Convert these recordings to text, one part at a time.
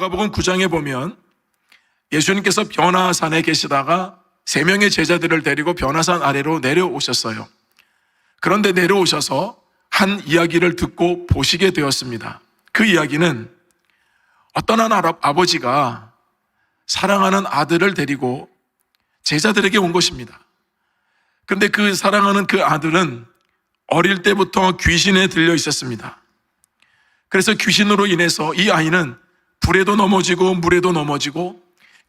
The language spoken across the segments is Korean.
마가복음 9장에 보면 예수님께서 변화산에 계시다가 세 명의 제자들을 데리고 변화산 아래로 내려오셨어요. 그런데 내려오셔서 한 이야기를 듣고 보시게 되었습니다. 그 이야기는 어떤 한 아버지가 사랑하는 아들을 데리고 제자들에게 온 것입니다. 그런데 그 사랑하는 그 아들은 어릴 때부터 귀신에 들려 있었습니다. 그래서 귀신으로 인해서 이 아이는 불에도 넘어지고 물에도 넘어지고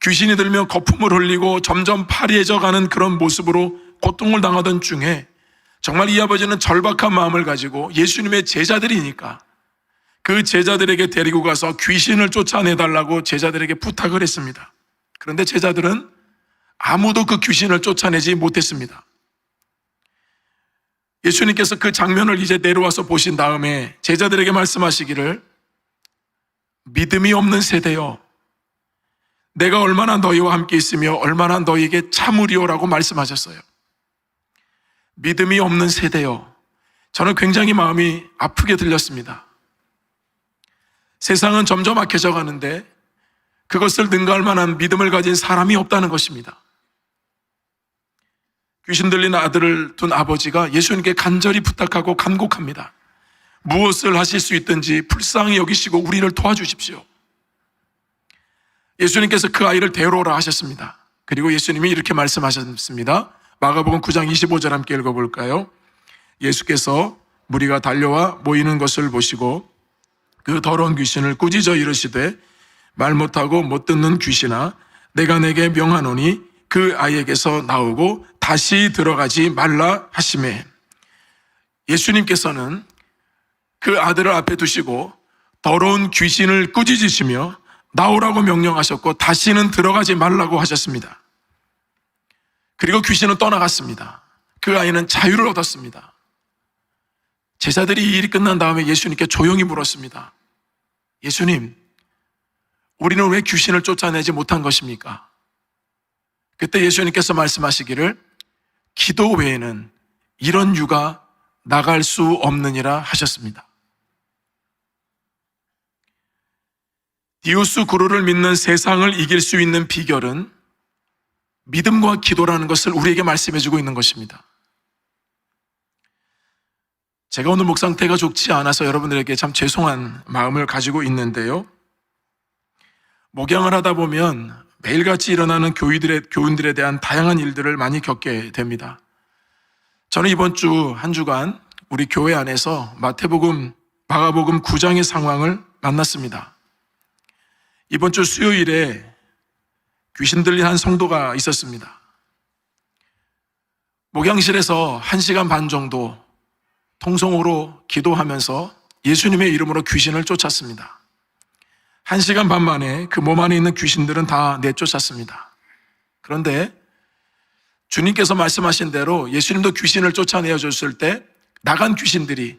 귀신이 들면 거품을 흘리고 점점 파리해져 가는 그런 모습으로 고통을 당하던 중에 정말 이 아버지는 절박한 마음을 가지고 예수님의 제자들이니까 그 제자들에게 데리고 가서 귀신을 쫓아내달라고 제자들에게 부탁을 했습니다. 그런데 제자들은 아무도 그 귀신을 쫓아내지 못했습니다. 예수님께서 그 장면을 이제 내려와서 보신 다음에 제자들에게 말씀하시기를 믿음이 없는 세대여 내가 얼마나 너희와 함께 있으며 얼마나 너희에게 참으리오라고 말씀하셨어요. 믿음이 없는 세대여 저는 굉장히 마음이 아프게 들렸습니다. 세상은 점점 악해져 가는데 그것을 능가할 만한 믿음을 가진 사람이 없다는 것입니다. 귀신 들린 아들을 둔 아버지가 예수님께 간절히 부탁하고 간곡합니다. 무엇을 하실 수 있든지 불쌍히 여기시고 우리를 도와주십시오. 예수님께서 그 아이를 데려오라 하셨습니다. 그리고 예수님이 이렇게 말씀하셨습니다. 마가복음 9장 25절 함께 읽어볼까요? 예수께서 무리가 달려와 모이는 것을 보시고 그 더러운 귀신을 꾸짖어 이르시되 말 못하고 못 듣는 귀신아 내가 내게 명하노니 그 아이에게서 나오고 다시 들어가지 말라 하심에 예수님께서는 그 아들을 앞에 두시고 더러운 귀신을 꾸짖으시며 나오라고 명령하셨고 다시는 들어가지 말라고 하셨습니다. 그리고 귀신은 떠나갔습니다. 그 아이는 자유를 얻었습니다. 제자들이 이 일이 끝난 다음에 예수님께 조용히 물었습니다. 예수님, 우리는 왜 귀신을 쫓아내지 못한 것입니까? 그때 예수님께서 말씀하시기를 기도 외에는 이런 유가 나갈 수 없느니라 하셨습니다. 디오스 구루를 믿는 세상을 이길 수 있는 비결은 믿음과 기도라는 것을 우리에게 말씀해 주고 있는 것입니다. 제가 오늘 목 상태가 좋지 않아서 여러분들에게 참 죄송한 마음을 가지고 있는데요. 목양을 하다 보면 매일같이 일어나는 교인들의, 교인들에 대한 다양한 일들을 많이 겪게 됩니다. 저는 이번 주 한 주간 우리 교회 안에서 마태복음, 마가복음 9장의 상황을 만났습니다. 이번 주 수요일에 귀신 들린 한 성도가 있었습니다. 목양실에서 한 시간 반 정도 통성으로 기도하면서 예수님의 이름으로 귀신을 쫓았습니다. 한 시간 반 만에 그 몸 안에 있는 귀신들은 다 내쫓았습니다. 그런데 주님께서 말씀하신 대로 예수님도 귀신을 쫓아내어 줬을 때 나간 귀신들이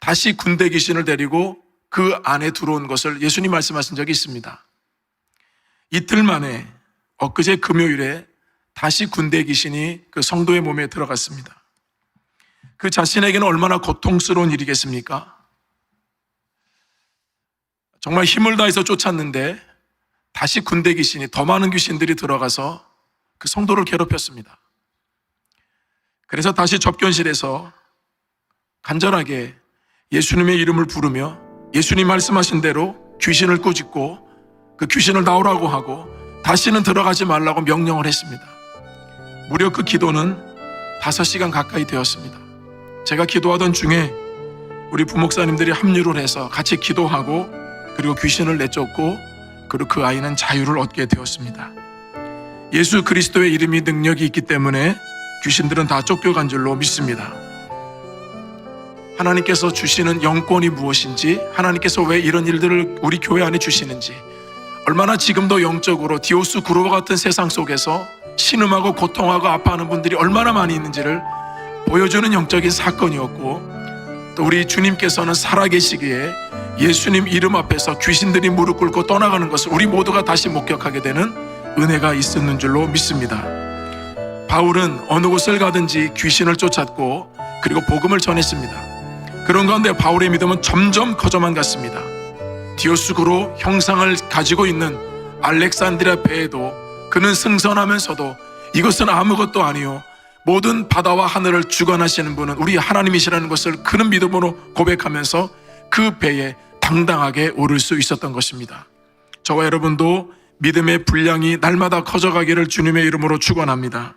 다시 군대 귀신을 데리고 그 안에 들어온 것을 예수님 말씀하신 적이 있습니다. 이틀 만에 엊그제 금요일에 다시 군대 귀신이 그 성도의 몸에 들어갔습니다. 그 자신에게는 얼마나 고통스러운 일이겠습니까? 정말 힘을 다해서 쫓았는데 다시 군대 귀신이 더 많은 귀신들이 들어가서 그 성도를 괴롭혔습니다. 그래서 다시 접견실에서 간절하게 예수님의 이름을 부르며 예수님 말씀하신 대로 귀신을 꾸짖고 그 귀신을 나오라고 하고 다시는 들어가지 말라고 명령을 했습니다. 무려 그 기도는 다섯 시간 가까이 되었습니다. 제가 기도하던 중에 우리 부목사님들이 합류를 해서 같이 기도하고 그리고 귀신을 내쫓고 그리고 그 아이는 자유를 얻게 되었습니다. 예수 그리스도의 이름이 능력이 있기 때문에 귀신들은 다 쫓겨간 줄로 믿습니다. 하나님께서 주시는 영권이 무엇인지, 하나님께서 왜 이런 일들을 우리 교회 안에 주시는지, 얼마나 지금도 영적으로 디오스 구로와 같은 세상 속에서 신음하고 고통하고 아파하는 분들이 얼마나 많이 있는지를 보여주는 영적인 사건이었고, 또 우리 주님께서는 살아계시기에 예수님 이름 앞에서 귀신들이 무릎 꿇고 떠나가는 것을 우리 모두가 다시 목격하게 되는 은혜가 있었는 줄로 믿습니다. 바울은 어느 곳을 가든지 귀신을 쫓았고 그리고 복음을 전했습니다. 그런 가운데 바울의 믿음은 점점 커져만 갔습니다. 디오스구로 형상을 가지고 있는 알렉산드리아 배에도 그는 승선하면서도 이것은 아무것도 아니요 모든 바다와 하늘을 주관하시는 분은 우리 하나님이시라는 것을 그는 믿음으로 고백하면서 그 배에 당당하게 오를 수 있었던 것입니다. 저와 여러분도 믿음의 분량이 날마다 커져가기를 주님의 이름으로 축원합니다.